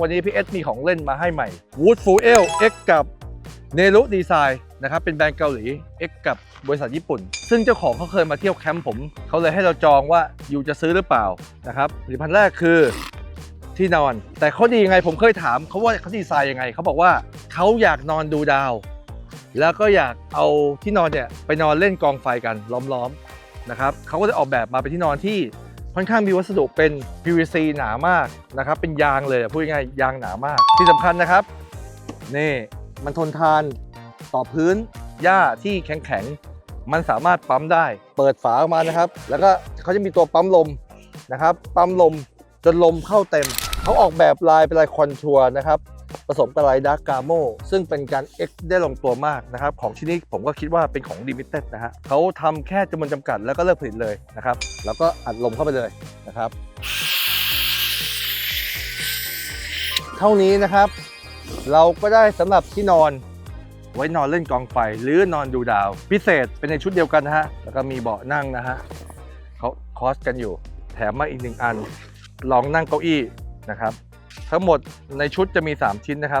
วันนี้พี่เอสมีของเล่นมาให้ใหม่ Wood f u e l X กับเนรุดีไซน์นะครับ เป็นแบรนด์เกาหลี X กับบริษัทญี่ปุ่น ซึ่งเจ้าของเขาเคยมาเที่ยวแคมป์ผม เขาเลยให้เราจองว่าอยู่จะซื้อหรือเปล่านะครับผลิตภัณฑ์แรกคือที่นอน แต่เขาดียังไงผมเคยถามเขาว่าเขาดีไซน์ยังไง เขาบอกว่าเขาอยากนอนดูดาว แล้วก็อยากเอาที่นอนเนี่ยไปนอนเล่นกองไฟกันล้อมๆนะครับเขาก็เลยออกแบบมาเป็นที่นอนที่ ค่อนข้างมีวัสดุเป็น PVC หนามากนะครับ เป็นยางเลยพูดง่ายยางหนามาก ที่สำคัญนะครับ นี่มันทนทานต่อพื้นหญ้าที่แข็งๆ มันสามารถปั๊มได้ เปิดฝาออกมานะครับ แล้วก็เขาจะมีตัวปั๊มลมนะครับ ปั๊มลมจนลมเข้าเต็ม เขาออกแบบลายเป็นลายคอนทัวร์นะครับ ผสมกับลายดาร์กกาโมซึ่งเป็นการ X ได้ลงตัวมากนะครับ ของชิ้นนี้ผมก็คิดว่าเป็นของลิมิเต็ดนะฮะเขาทำแค่จำนวนจำกัดแล้วก็เลิกผลิตเลยนะครับ แล้วก็อัดลมเข้าไปเลยนะครับ เท่านี้นะครับ เราก็ได้สำหรับที่นอน ไว้นอนเล่นกองไฟหรือนอนดูดาว พิเศษเป็นในชุดเดียวกันนะฮะแล้วก็มีเบาะนั่งนะฮะเขาคอสกันอยู่ แถมมาอีกหนึ่งอันลองนั่งเก้าอี้ นะครับ ทั้งหมดในชุดจะมี 3 ชิ้นนะครับ